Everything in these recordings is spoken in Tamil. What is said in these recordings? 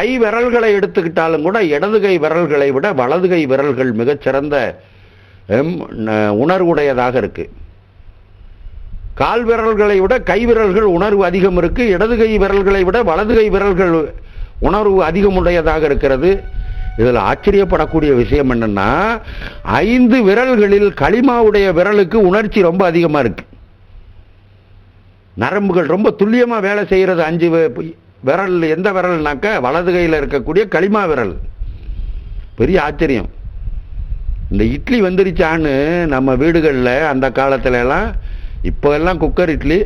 கை விரல்களை எடுத்துக்கிட்டாலும் கூட இடது கை விரல்களை விட வலது கை விரல்கள் மிகச்சிறந்த உணர்வுடையதாக இருக்கு. கால் விரல்களை விட கை விரல்கள் உணர்வு அதிகம் இருக்கு. இடது கை விரல்களை விட வலது கை விரல்கள் உணர்வு அதிகமுடையதாக இருக்கிறது. இதில் ஆச்சரியப்படக்கூடிய விஷயம் என்னன்னா ஐந்து விரல்களில் களிமாவுடைய விரலுக்கு உணர்ச்சி ரொம்ப அதிகமாக இருக்கு. நரம்புகள் ரொம்ப துல்லியமாக வேலை செய்கிறது. அஞ்சு விரல் எந்த விரல்னாக்க வலது கையில் இருக்கக்கூடிய களிமா விரல். பெரிய ஆச்சரியம். இந்த இட்லி வந்துருச்சான்னு நம்ம வீடுகளில் அந்த காலத்துலலாம் இப்போ எல்லாம் குக்கர் இட்லி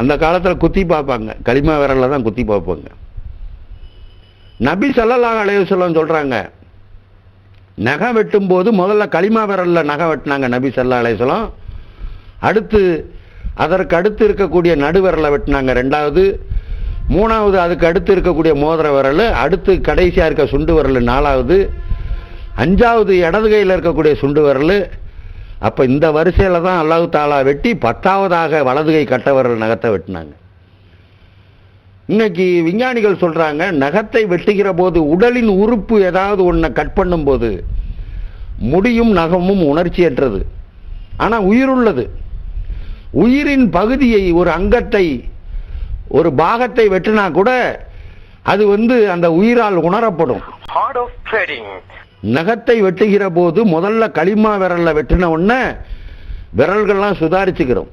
அந்த காலத்தில் குத்தி பார்ப்பாங்க. களிமா விரலில் தான் குத்தி பார்ப்பாங்க. நபி சல்லல்லாஹ் அலையுசல்லம் வஸல்லம் சொல்கிறாங்க நகை வெட்டும்போது முதல்ல களிமா விரலில் நகை வெட்டினாங்க நபி சல்லா அலையுசலம் அடுத்து அதற்கு அடுத்து இருக்கக்கூடிய நடுவிரலை வெட்டினாங்க. ரெண்டாவது மூணாவது அதுக்கு அடுத்து இருக்கக்கூடிய மோதிர விரல் அடுத்து கடைசியாக இருக்க சுண்டு விரல் நாலாவது. அஞ்சாவது இடது கையில் இருக்கக்கூடிய சுண்டு விரல். அப்போ இந்த வரிசையில் தான் அல்லாஹு தாலா வெட்டி பத்தாவதாக வலது கை கட்ட விரல் நகத்தை வெட்டினாங்க. இன்னைக்கு விஞ்ஞானிகள் சொல்கிறாங்க நகத்தை வெட்டுகிற போது உடலின் உறுப்பு ஏதாவது ஒன்றை கட் பண்ணும்போது முடியும் நகமும் உணர்ச்சியற்றது ஆனால் உயிருள்ளது. உயிரின் பகுதியை ஒரு அங்கத்தை ஒரு பாகத்தை வெட்டினா கூட அது வந்து அந்த உயிரால் உணரப்படும். நகத்தை வெட்டுகிற போது முதல்ல களிமா விரல்ல வெட்டின உடனே விரல்கள்லாம் சுதாரிச்சுக்கிறோம்.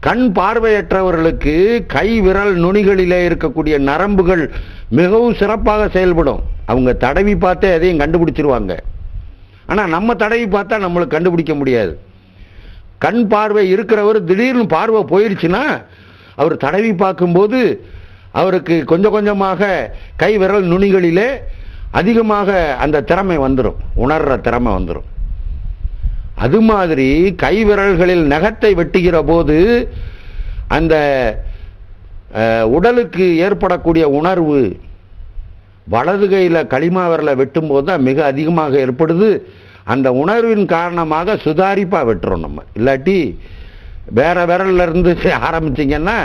கண் பார்வையற்றவர்களுக்கு கை விரல் நுனிகளிலே இருக்கக்கூடிய நரம்புகள் மிகவும் சிறப்பாக செயல்படும். அவங்க தடவி பார்த்தே எதையும் கண்டுபிடிச்சிருவாங்க. ஆனால் நம்ம தடவி பார்த்தா நம்மளுக்கு கண்டுபிடிக்க முடியாது. கண் பார்வை இருக்கிறவர் திடீர்னு பார்வை போயிருச்சுன்னா அவர் தடவி பார்க்கும்போது அவருக்கு கொஞ்சம் கொஞ்சமாக கை விரல் நுனிகளிலே அதிகமாக அந்த திறமை வந்துடும் உணர்ற திறமை வந்துடும் அது மாதிரி கை விரல்களில் நகத்தை வெட்டுகிற போது அந்த உடலுக்கு ஏற்படக்கூடிய உணர்வு வலது கையில் களிமா விரலை வெட்டும்போது தான் மிக அதிகமாக ஏற்படுது. அந்த உணர்வின் காரணமாக சுதாரிப்பாக வெட்டுறோம் நம்ம. இல்லாட்டி வேற விரல்ல இருந்து ஆரம்பிச்சிங்கன்னா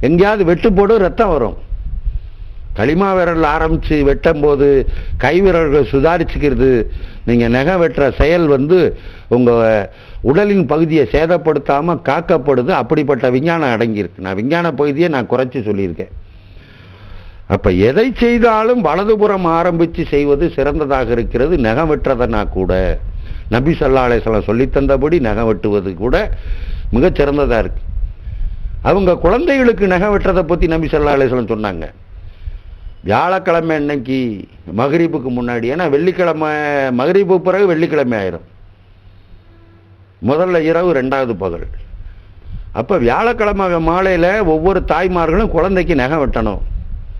எங்கேயாவது வெட்டு போடும் ரத்தம் வரும். களிமா விரல் ஆரம்பித்து வெட்டும்போது கை விரல்கள் சுதாரிச்சுக்கிறது. நீங்கள் நகை வெட்டுற செயல் வந்து உங்கள் உடலின் பகுதியை சேதப்படுத்தாமல் காக்கப்படுது. அப்படிப்பட்ட விஞ்ஞானம் அடங்கியிருக்கு. நான் விஞ்ஞான பகுதியை நான் குறைச்சி சொல்லியிருக்கேன். அப்போ எதை செய்தாலும் வலதுபுறம் ஆரம்பித்து செய்வது சிறந்ததாக இருக்கிறது. நகம் வெட்டுறதுனா கூட. நபி ஸல்லல்லாஹு அலைஹி சொல்லித்தந்தபடி சொல்லித் தந்தபடி வெட்டுவது கூட மிகச்சிறந்ததாக இருக்கு. அவங்க குழந்தைகளுக்கு நகை வெட்டுறதை பற்றி நபி ஸல்லல்லாஹு அலைஹி சொன்னாங்க. வியாழக்கிழமை அன்னைக்கு மகரிப்புக்கு முன்னாடி ஏன்னா வெள்ளிக்கிழமை மகரிப்பு பிறகு வெள்ளிக்கிழமை ஆயிரும். முதல்ல இரவு ரெண்டாவது பகல். அப்போ வியாழக்கிழமை மாலையில் ஒவ்வொரு தாய்மார்களும் குழந்தைக்கு நகை வெட்டணும்.